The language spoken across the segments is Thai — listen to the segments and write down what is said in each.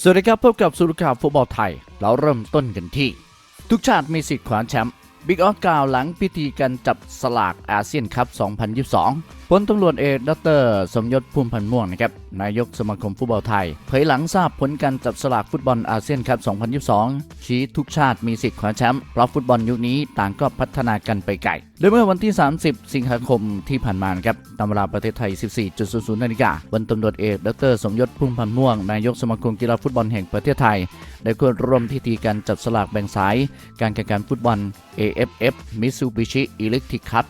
สวัสดีครับพบกับสุรข่าวฟุตบอลไทย เราเริ่มต้นกันที่ ทุกชาติมีสิทธิ์คว้าแชมป์บิ๊กออสกล่าวหลังพิธีการจับสลากอาเซียนคัพ 2022พลตำรวจเอกดรสมยศภูมิพันธ์ม่วงนะครับนายกสมาคมฟุตบอลไทย เผยหลังทราบผลการจับสลากฟุตบอลอาเซียนคัพ 2022 ชี้ทุกชาติมีสิทธิ์คว้าแชมป์เพราะฟุตบอลยุคนี้ต่างก็พัฒนากันไปไกลโดยเมื่อวันที่ 30 สิงหาคมที่ผ่านมานครับตามเวลาประเทศไทย 14.00นาฬิกาบนตำรวจเอกดรสมยศพุ่มพันธ์ม่วง นายกสมาคมกีฬาฟุตบอลแห่งประเทศไทย ได้ควรร่วมพิธีการจับสลากแบ่งสาย การแข่งขันฟุตบอล AFF Mitsubishi Electric Cup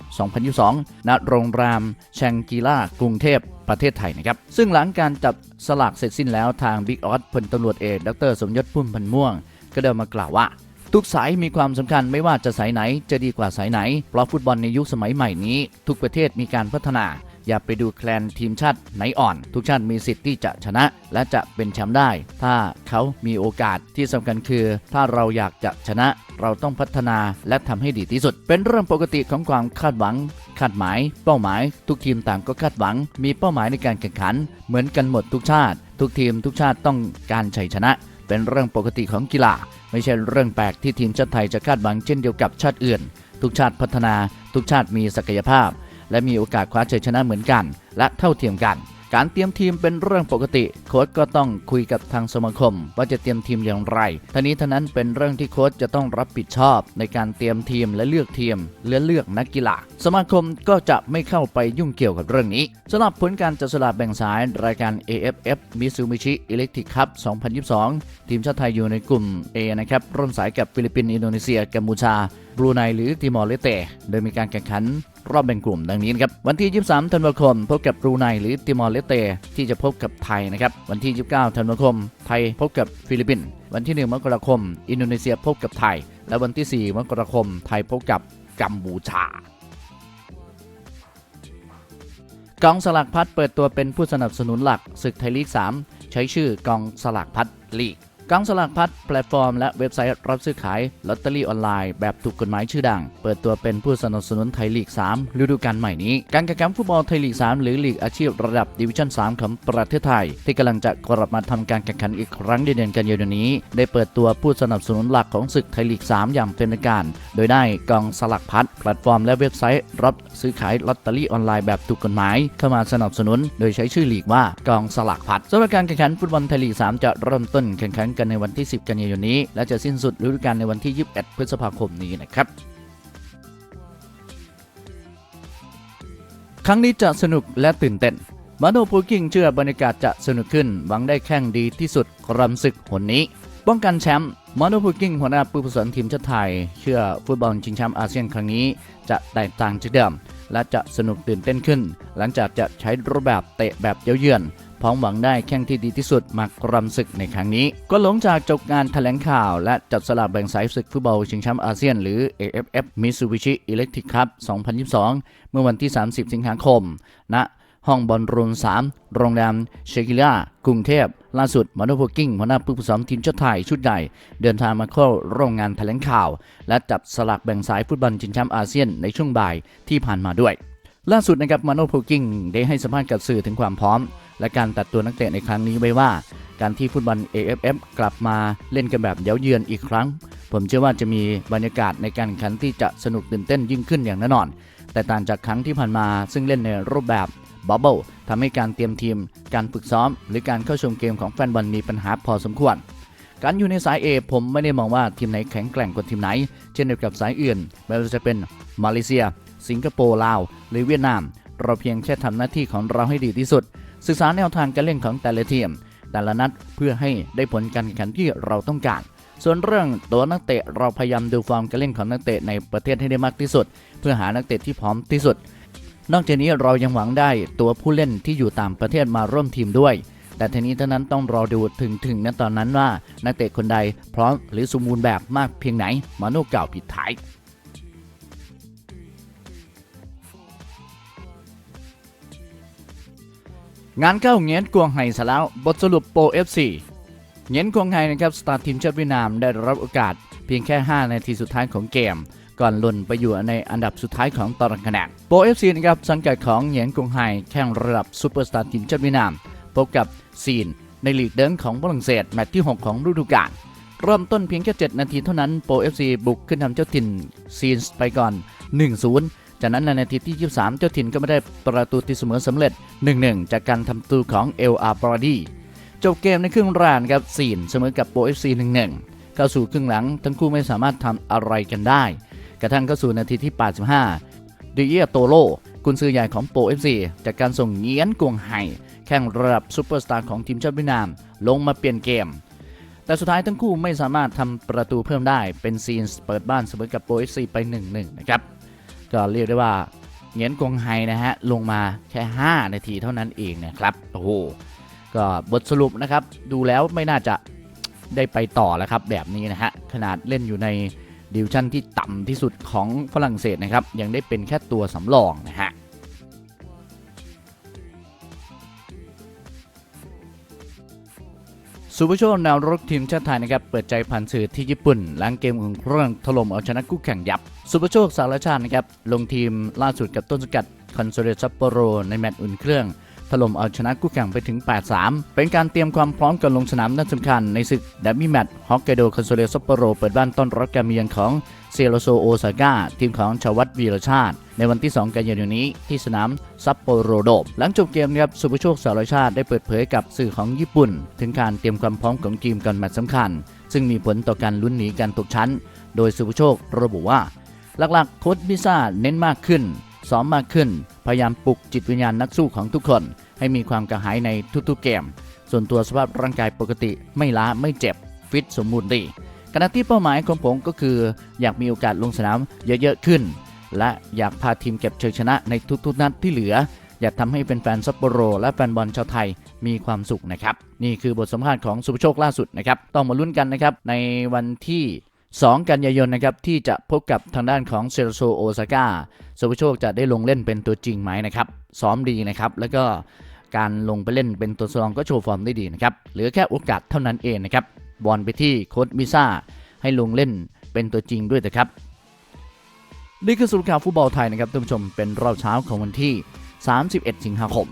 2022 ณ โรงแรม แชงกีล่ากรุงเทพประเทศไทยนะครับ ซึ่งหลังการจับสลากเสร็จสิ้นแล้วทางบิ๊กออสพลตำรวจเอกดรสมยศพุ่มพันม่วง ก็เดินมากล่าวว่า ทุกสายมีความสำคัญไม่ว่าจะสายไหนจะดีกว่าสายไหน เพราะฟุตบอลในยุคสมัยใหม่นี้ ทุกประเทศมีการพัฒนา อย่าไปดูแคลนทีมชาติไหนอ่อน ทุกชาติมีสิทธิ์ที่จะชนะ และจะเป็นแชมป์ได้ ถ้าเขามีโอกาสที่สำคัญคือ ถ้าเราอยากจะชนะเราต้องพัฒนาและทำให้ดีที่สุด เป็นเรื่องปกติของความคาดหวัง คาดหมาย เป้าหมาย ทุกทีมต่างก็คาดหวัง มีเป้าหมายในการแข่งขัน เหมือนกันหมดทุกชาติ ทุกทีมทุกชาติต้องการชัยชนะ เป็นเรื่องปกติของกีฬา ไม่ใช่เรื่องแปลกที่ทีมชาติไทยจะคาดหวังเช่นเดียวกับชาติอื่น ทุกชาติพัฒนา ทุกชาติมีศักยภาพ และมีโอกาสคว้าชัยชนะเหมือนกัน และเท่าเทียมกัน การเตรียมทีมเป็นเรื่องปกติ โค้ชก็ต้องคุยกับทางสมาคม ว่าจะเตรียมทีมอย่างไรทั้งนี้ทั้งนั้นเป็นเรื่องที่โค้ชจะต้องรับผิดชอบ ในการเตรียมทีมและเลือกทีมและเลือกนักกีฬาสมาคมก็จะไม่เข้าไปยุ่งเกี่ยวกับเรื่องนี้สำหรับผลการจัดสลากแบ่งสายรายการ AFF Mitsubishi Electric Cup 2022 ทีมชาติไทยอยู่ในกลุ่ม A นะครับร่วมสายกับฟิลิปปินส์อินโดนีเซียกัมพูชาบรูไนหรือติมอร์เลสเตโดยมีการแข่งขัน รอบแบ่งกลุ่มดังนี้นครับวันที่ 23 ธันวาคม พบกับบรูไนหรือติมอร์เลสเตที่จะพบกับไทยนะครับวันที่ 29 ธันวาคม ไทยพบกับฟิลิปปินส์วันที่ 1 มกราคม อินโดนีเซียพบกับไทย และวันที่ 4 มกราคม ไทยพบกับกัมพูชากองสลากพัดเปิดตัวเป็นผู้สนับสนุนหลักศึกไทยลีก 3 ใช้ชื่อกองสลากพัดลีก กองสลากพัดแพลตฟอร์ม และเว็บไซต์รับซื้อขายลอตเตอรี่ออนไลน์แบบถูกกฎหมายชื่อดัง เปิดตัวเป็นผู้สนับสนุนไทยลีก 3 ฤดูกาลใหม่นี้ การแข่งขันฟุตบอลไทยลีก 3 หรือลีกอาชีพระดับดิวิชั่น 3 ของประเทศไทย ที่กำลังจะกลับมาทำการแข่งขันอีกครั้งในเดือนกันยายนนี้ ได้เปิดตัวผู้สนับสนุนหลักของศึกไทยลีก 3 อย่างเป็นทางการ โดยได้กองสลักพัดแพลตฟอร์ม และเว็บไซต์รับซื้อขายลอตเตอรี่ออนไลน์แบบถูกกฎหมายเข้ามาสนับสนุน โดยใช้ชื่อลีกว่ากองสลักพัดสำหรับการแข่งขันฟุตบอลไทยลีก 3 จะเริ่มต้นแข่งขันกันในวันที่ 10 กันยายนนี้ และจะสิ้นสุดฤดูกาลในวันที่ 21 พฤษภาคมนี้นะครับครั้งนี้จะสนุกและตื่นเต้น มาโนพูกิ้งเชื่อบรรยากาศจะสนุกขึ้น หวังได้แข่งดีที่สุดรำศึกหนนี้ ป้องกันแชมป์มาโนพูกิ้งหัวหน้าผู้ฝึกสอนทีมชาติไทย เชื่อฟุตบอลชิงแชมป์อาเซียนครั้งนี้ จะแตกต่างจากเดิม และจะสนุกตื่นเต้นขึ้น หลังจากจะใช้รูปแบบเตะแบบเย้าเยือน พร้อมหวังได้แข่งที่ดีที่สุดมากรำศึกในครั้งนี้ ก็หลงจากจบงานแถลงข่าวและจัดสลากแบ่งสายศึกฟุตบอลชิงแชมป์อาเซียนหรือ AFF Mitsubishi Electric Cup 2022 เมื่อวันที่ 30 สิงหาคมณห้องบอลรูม3 โรงแรมเชกิล่ากรุงเทพ ล่าสุดมาโนโพกิ้งหัวหน้าผู้ฝึกสอนทีมชาติไทยชุดใหญ่ เดินทางมาเข้าร่วมงานแถลงข่าว และจับสลากแบ่งสายฟุตบอลชิงแชมป์อาเซียนในช่วงบ่ายที่ผ่านมาด้วย ล่าสุดนะครับมาโนโพกิ้งได้ให้สัมภาษณ์กับสื่อถึงความพร้อม และการตัดตัวนักเตะในครั้งนี้ไว้ว่า การที่ฟุตบอล AFF กลับมาเล่นกันแบบเย้าเยือนอีกครั้ง ผมเชื่อว่าจะมีบรรยากาศในการแข่งขันที่จะสนุกตื่นเต้นยิ่งขึ้นอย่างแน่นอน แต่ต่างจากครั้งที่ผ่านมาซึ่งเล่นในรูปแบบบับเบิลทำให้การเตรียมทีม การฝึกซ้อม หรือการเข้าชมเกมของแฟนบอลมีปัญหาพอสมควรการอยู่ในสาย A ผมไม่ได้มองว่าทีมไหนแข็งแกร่งกว่าทีมไหน เช่นเดียวกับสายอื่นไม่ว่าจะเป็นมาเลเซีย สิงคโปร์ลาว หรือเวียดนาม เราเพียงแค่ทำหน้าที่ของเราให้ดีที่สุด ศึกษาแนวทางการเล่นของแต่ละทีม แต่ละนัดเพื่อให้ได้ผลการแข่งขันที่เราต้องการ ส่วนเรื่องตัวนักเตะเราพยายามดูฟอร์มการเล่นของนักเตะในประเทศให้ได้มากที่สุด เพื่อหานักเตะที่พร้อมที่สุด นอกจากนี้เรายังหวังได้ตัวผู้เล่นที่อยู่ต่างประเทศมาร่วมทีมด้วย แต่ทีนี้เท่านั้นต้องรอดูถึงถึงณตอนนั้นว่านักเตะคนใดพร้อมหรือสมบูรณ์แบบมากเพียงไหนมาโน่กล่าวปิดท้าย งานเข้าเงียนกวงไห่ซะแล้วบทสรุปโปร FC เงียนกวงไห่นะครับสตาร์ทีมชาติเวียดนามได้รับโอกาสเพียงแค่ 5 นาทีสุดท้ายของเกม ก่อนหล่นไปอยู่ในอันดับสุดท้ายของตารางคะแนนโปร FC นะครับสังกัดของเหงียนกวงไห่แข่งระดับซูเปอร์สตาร์ทีมชาติเวียดนาม พบกับซีน ในลีกเดินของฝรั่งเศสแมตช์ที่ 6 ของฤดูกาลเริ่มต้นเพียงแค่ 7 นาทีเท่านั้นโปร FC บุกขึ้นทำเจ้าถิ่นซีนส์ไปก่อน 1-0 จากนั้นในนาทีที่ 23 เจ้าถิ่นก็ไม่ได้ประตูตีเสมอสำเร็จ 1-1 จากการทำประตูของเอลอาร์บรอดีจบเกมในครึ่งแรกครับซีนเสมอกับโปร FC 1-1เข้าสู่ครึ่งหลัง ทั้งคู่ไม่สามารถทำอะไรกันได้ กระทั่งเข้าสู่นาทีที่ 85ดิเอโตโลกุนซือใหญ่ของโปร FC จากการส่งเงี้ยนกวงไห่แข่งระดับซูเปอร์สตาร์ของทีมชาติเวียดนาม ลงมาเปลี่ยนเกม แต่สุดท้ายทั้งคู่ไม่สามารถทำประตูเพิ่มได้เป็นซีนสเปิดบ้านเสมอกับโปร FC ไป 1-1 นะครับ ก็เรียกได้ว่าเงียนกงไฮนะฮะลงมาแค่ 5 นาทีเท่านั้นเองนะครับโอ้โหก็บทสรุปนะครับ ดูแล้วไม่น่าจะได้ไปต่อแล้วครับแบบนี้นะฮะขนาดเล่นอยู่ในดิวชั่นที่ต่ำที่สุดของฝรั่งเศสนะครับ ยังได้เป็นแค่ตัวสำรองนะฮะซูเปอร์โชว์แนวรกทีมชาติไทยนะครับ เปิดใจผ่านสื่อที่ญี่ปุ่นหลังเกมอุ่นเครื่องถล่มเอาชนะคู่แข่งยับ ซูเปร์โชคสารชาตินะครับลงทีมล่าสุดกับต้นสกัดคอนโซเดซัปโปโรในแมตช์อุ่นเครื่องถล่มเอาชนะคู่แข่งไปถึง 8-3 เป็นการเตรียมความพร้อมก่อนลงสนามนัดสำคัญในศึกดับบี้แมตช์ฮอกไกโดคอนโซเดซัปโปโรเปิดบ้านต้อนรับการมาเยือนของเซโรโซโอซาก้าทีมของชวัตวีรชาติ ในวันที่ 2 กันยายนนี้ที่สนามซัปโปโรโดม หลังจบเกมนะครับสุภโชคสารชาติได้เปิดเผยกับสื่อของญี่ปุ่น ถึงการเตรียมความพร้อมของทีมก่อนแมตช์สำคัญ ซึ่งมีผลต่อการลุ้นหนีการตกชั้น โดยสุภโชคระบุว่า หลักๆโค้ชบิซ่าเน้นมากขึ้นซ้อมมากขึ้น พยายามปลุกจิตวิญญาณนักสู้ของทุกคน ให้มีความกระหายในทุกๆเกม ส่วนตัวสภาพร่างกายปกติไม่ล้าไม่เจ็บ ฟิตสมบูรณ์ดีขณะที่เป้าหมายของผมก็คือ อยากมีโอกาสลงสนามเยอะๆขึ้น และอยากพาทีมเก็บชัยชนะในทุกๆนัดที่เหลือ อยากทำให้เป็นแฟนซัปโปโร และแฟนบอลชาวไทยมีความสุขนะครับ นี่คือบทสัมภาษณ์ของสุภโชคล่าสุดนะครับ ต้องมาลุ้นกันนะครับในวันที่ 2 กันยายนนะครับที่จะพบกับทางด้านของเซโรโซโอซาก้าสุภโชคจะได้ลงเล่นเป็นตัวจริงไหมนะครับซ้อมดีนะครับ แล้วก็การลงไปเล่นเป็นตัวสำรองก็โชว์ฟอร์มได้ดีนะครับเหลือแค่โอกาสเท่านั้นเองนะครับบอลไปที่โค้ชมิซ่าให้ลงเล่นเป็นตัวจริงด้วยนะครับนี่คือสรุปข่าวฟุตบอลไทยนะครับท่านผู้ชมเป็นรอบเช้าของวันที่ 31 สิงหาคม